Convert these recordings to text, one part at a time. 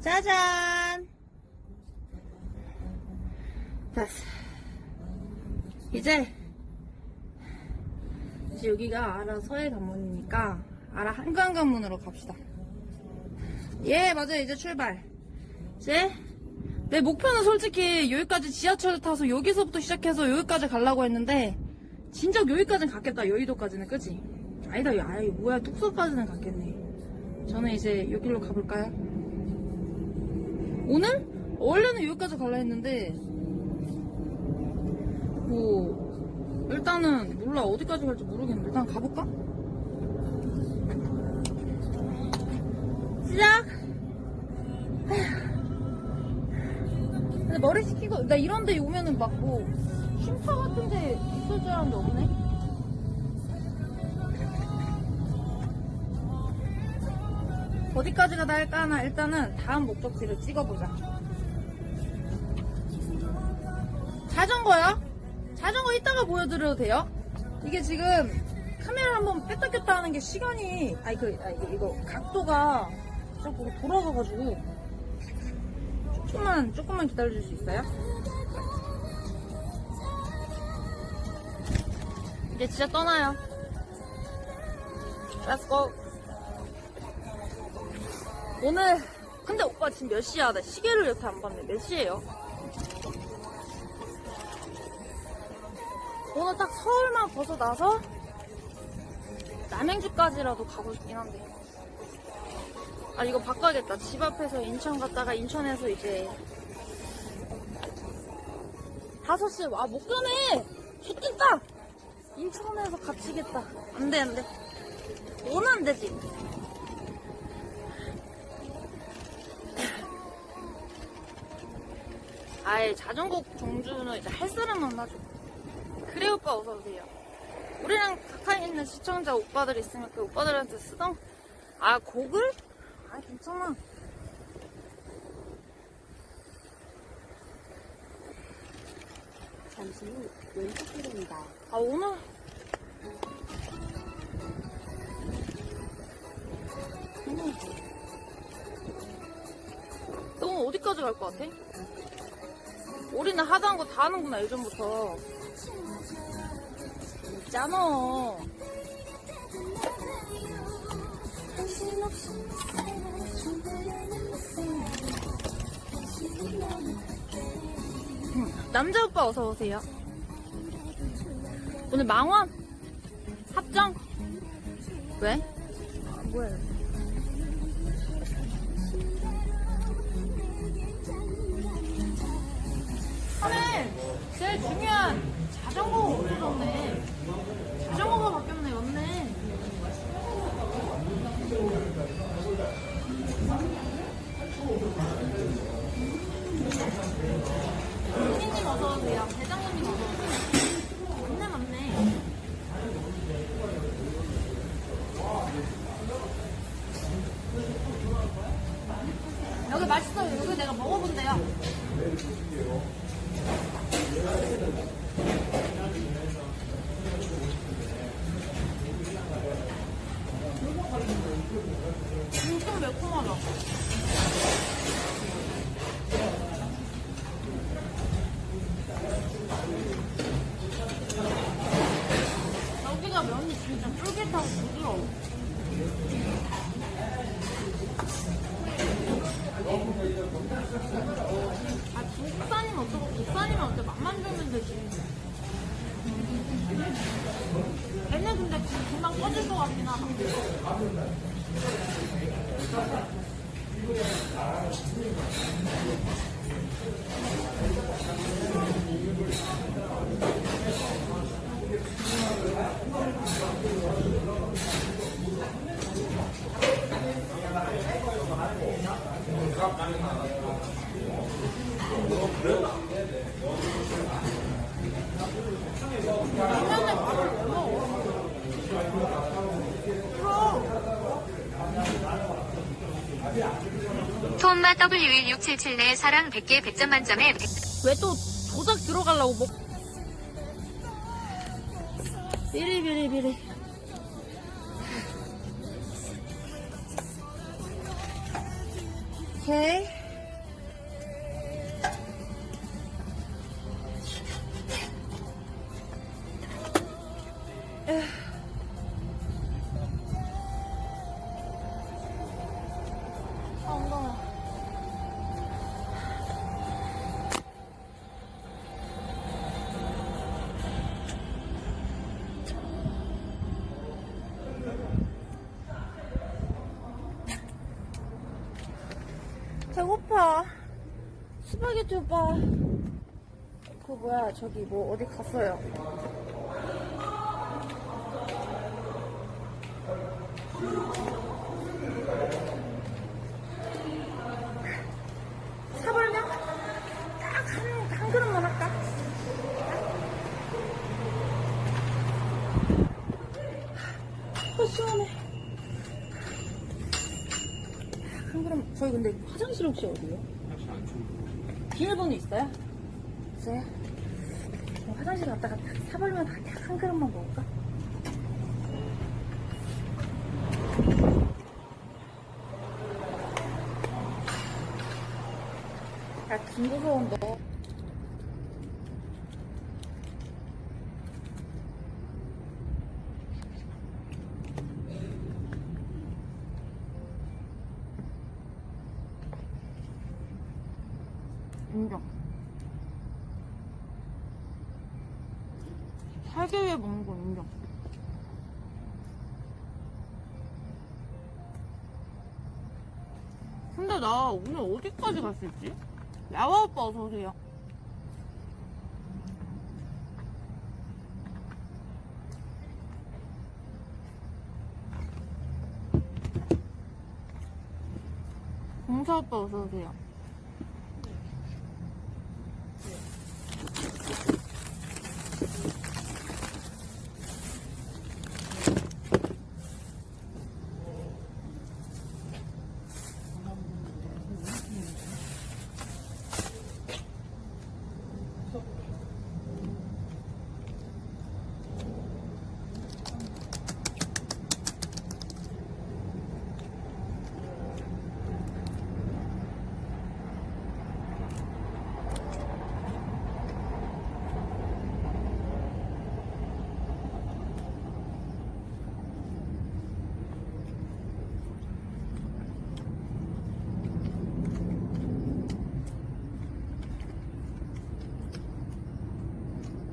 짜잔! 됐어. 이제, 이제 여기가 아라 서해 관문이니까 아라 한강 관문으로 갑시다. 예, 맞아요. 이제 출발. 이제, 내 목표는 솔직히 여기까지 지하철 타서 여기서부터 시작해서 여기까지 가려고 했는데, 진작 여기까지는 갔겠다. 여의도까지는, 그치? 아니다. 아이, 뭐야. 뚝소까지는 갔겠네. 저는 이제 여기로 가볼까요? 오늘? 원래는 여기까지 갈라 했는데, 뭐, 일단은 몰라. 어디까지 갈지 모르겠는데. 일단 가볼까? 시작! 근데 머리 식히고, 나 이런데 오면은 막 뭐, 쉼터 같은데 있을 줄 알았는데 없네? 어디까지가 나을까 하나 일단은 다음 목적지를 찍어보자. 자전거요? 자전거 이따가 보여드려도 돼요? 이게 지금 카메라 한번 뺐다 꼈다 하는 게 시간이 아니 그 아, 이게 이거 각도가 자꾸 돌아가가지고 조금만 조금만 기다려줄 수 있어요? 이제 진짜 떠나요. Let's go. 오늘 근데 오빠 지금 몇 시야? 나 시계를 이렇게 안 봤네. 몇 시예요? 오늘 딱 서울만 벗어나서 남행주까지라도 가고 싶긴 한데. 아 이거 바꿔야겠다. 집 앞에서 인천 갔다가 인천에서 이제 5시에 와못 가네. 좋겠다. 인천에서 갇히겠다. 안 돼 안 돼. 오면 안 되지. 아예 자전거 종주는 이제 할 사람 만나죠. 그래 오빠 어서 오세요. 우리랑 가까이 있는 시청자 오빠들 있으면 그 오빠들한테 쓰던 아 곡을? 아 괜찮아. 잠시 후 왼쪽 길입니다. 아 오늘 음. 너 오늘 어디까지 갈 것 같아? 우리는 하다한 거다 하는구나 예전부터. 있잖아 음, 남자 오빠 어서 오세요. 오늘 망원? 합정? 왜? 아, 뭐야 하네 제일 중요한 자전거가 없어졌네. 자전거가 바뀌었네 맞네 피디님 어서오세요 대장님님 어서오세요 맞네 맞네 여기 맛있어요 여기 내가 먹어본대요 진짜 매콤하다. 여기가 면이 진짜 쫄깃하고 부드러워. 아, 중국산이면 어쩌고 국산이면 어때? 맛만 주면 되지. 얘네 근데 금방 꺼질 것 같긴 하다. 라 톰마 W1677 내 사랑 100개 100점 만점에 왜또 조작 들어가려고 뭐 비리비리비리 오케이. 오빠. 그 뭐야 저기 뭐 어디 갔어요. 사벌면 딱한 한 그릇만 할까? 어 시원해. 한 그릇 저희 근데 화장실 혹시 어디요? 비밀번호 있어요? 있어요? 그럼 화장실 갔다가 딱 사벌면 딱한 그릇만 먹을까? 야, 김구서운 너. 살기 위해 먹는 건 인정. 근데 나 오늘 어디까지 갈 수 있지? 야와 오빠 어서 오세요. 공사 오빠 어서 오세요.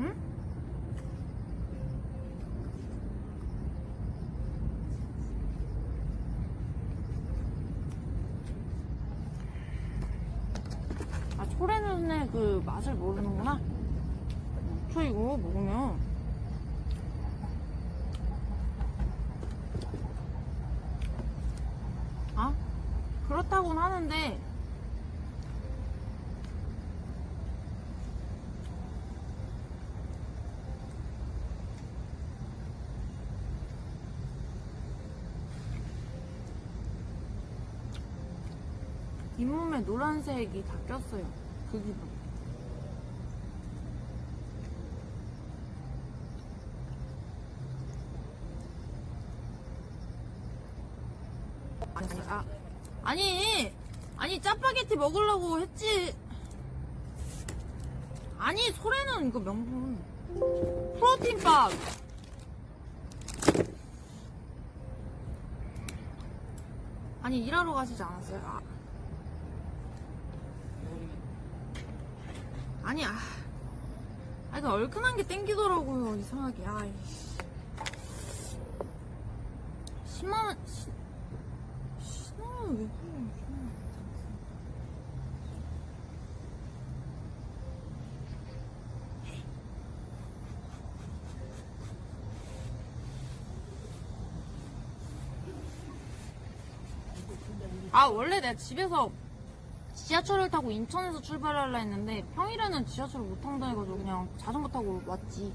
응? 아, 그 맛을 모르는구나. 저 이거 먹으면. 아? 그렇다고는 하는데, 잇몸에 노란색이 다 꼈어요. 그 기분. 아니, 아, 아니, 아니, 짜파게티 먹으려고 했지. 아니, 소래는 이거 명분. 프로틴밥. 아니, 일하러 가시지 않았어요? 아. 아니, 아. 아, 이거 얼큰한 게 땡기더라고요, 이상하게. 아이씨. 10만원, 10만원 왜 그래, 10만원. 아, 원래 내가 집에서 지하철을 타고 인천에서 출발하려 했는데 평일에는 지하철을 못 탄다 해가지고 그냥 자전거 타고 왔지.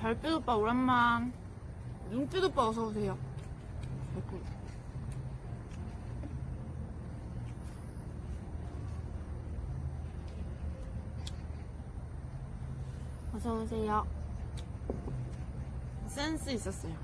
별빛 오빠 오랜만. 눈빛 오빠 어서 오세요. 개꿀. 어서 오세요. 센스 있었어요.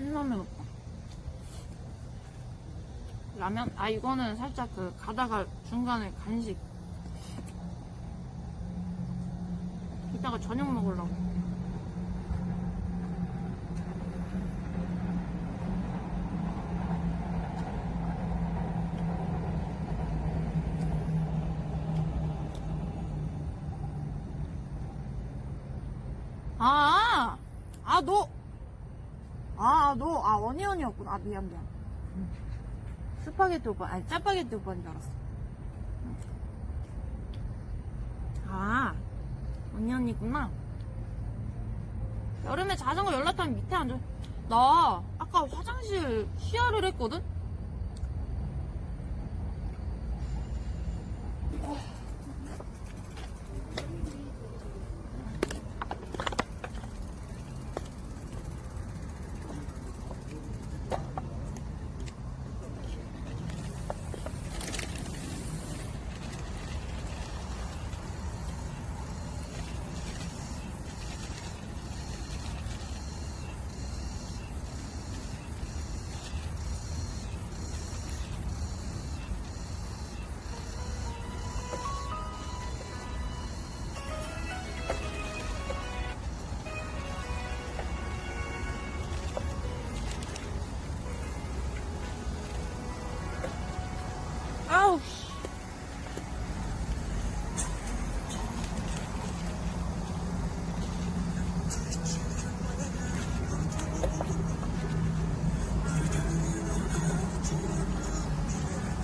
신라면 오빠. 라면? 아, 이거는 살짝 그, 가다가 중간에 간식. 이따가 저녁 먹으려고. 아, 아, 너, 아, 너, 아, 어니언이었구나. 아, 미안, 미안. 스파게티 오빠, 아니, 짜파게티 오빠인 줄 알았어. 아, 어니언이구나. 여름에 자전거 연락하면 밑에 앉아. 나, 아까 화장실 시야를 했거든?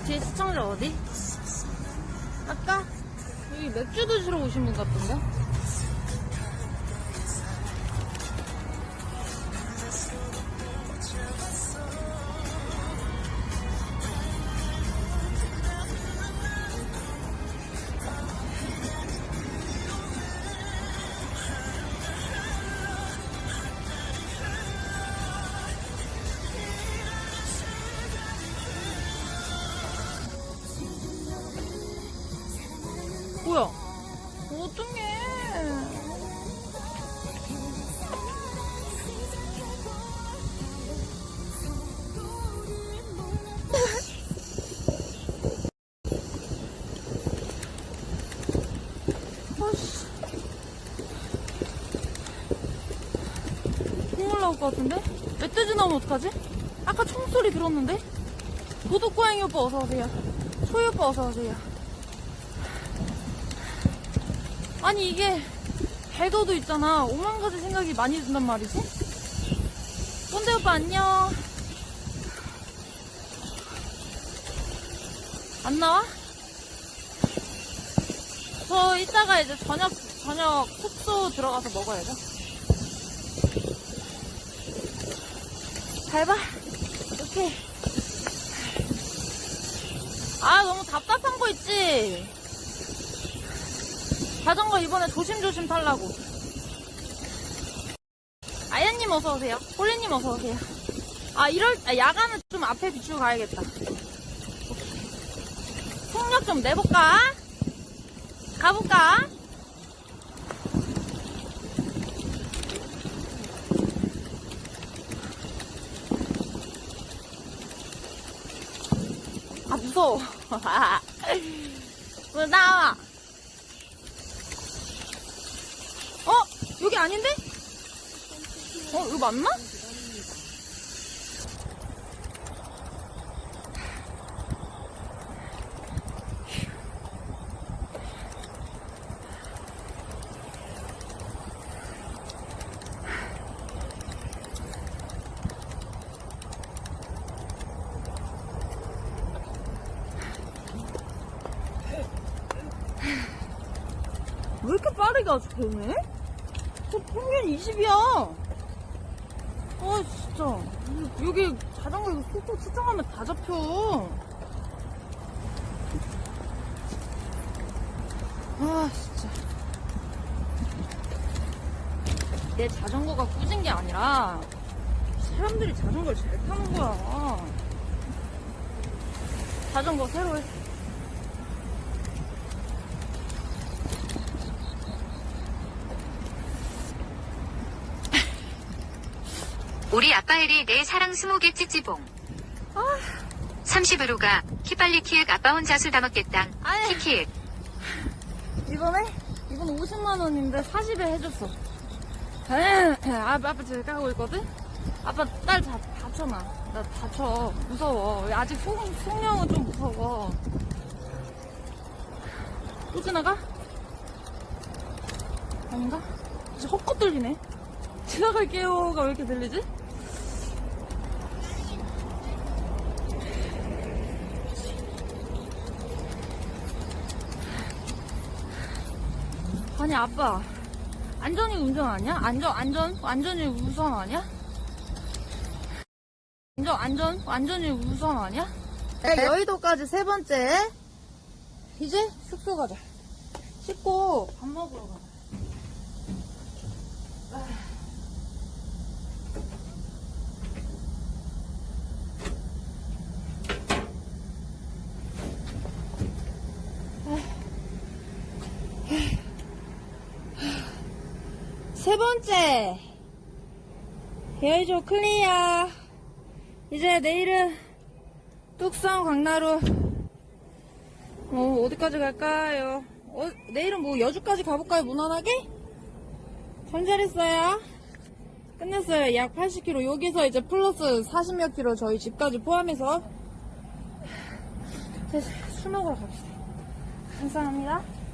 뒤에 시청자 어디? 아까 여기 맥주 드시러 오신 분 같던데? 나올 것 같은데? 멧돼지 나오면 어떡하지? 아까 총소리 들었는데? 도둑고양이 오빠 어서오세요. 소희 오빠 어서오세요. 아니 이게 배도도 있잖아 오만 가지 생각이 많이 든단 말이지 꼰대 오빠 안녕 안 나와? 저 이따가 이제 저녁 저녁 숙소 들어가서 먹어야죠 밟아 이렇게 아 너무 답답한 거 있지 자전거 이번에 조심조심 타려고. 아야님 어서오세요. 홀리님 어서오세요. 아, 이럴, 아, 야간은 좀 앞에 비추고 가야겠다. 속력 좀 내볼까? 가볼까? 아, 무서워. 어? 여기 아닌데? 어, 이거 맞나? 아주 되네? 저 평균 20이야. 아 진짜. 여기 자전거 이거 속도 측정하면 다 잡혀. 아 진짜. 내 자전거가 꾸진 게 아니라 사람들이 자전거를 잘 타는 거야. 자전거 새로 해 우리 아빠엘이 내 사랑 스모개 찌찌봉. 30으로 가. 키빨리 키읔 아빠 혼자 술 다 먹겠당. 아니. 키키읔. 이번에? 이번 50만 원인데 40에 해줬어. 에, 아빠, 아빠 지금 까고 있거든? 아빠 딸 다, 다쳐놔. 나 다쳐. 무서워. 아직 속, 속령은 좀 무서워. 또 지나가? 아닌가? 진짜 헛것 들리네. 지나갈게요가 왜 이렇게 들리지? 아니 아빠 안전이 운전 아니야? 안전 안전 안전이 우선 아니야? 안전 안전 안전이 우선 아니야? 여의도까지 세 번째 이제 숙소 가자 씻고 밥 먹으러 가자 세 번째. 여의도 클리어 이제 내일은 뚝섬 광나루. 어, 어디까지 갈까요? 어, 내일은 뭐 여주까지 가볼까요 무난하게? 잘 잘했어요. 끝냈어요. 약 80km 여기서 이제 플러스 40몇 킬로 저희 집까지 포함해서. 술 먹으러 갑시다. 감사합니다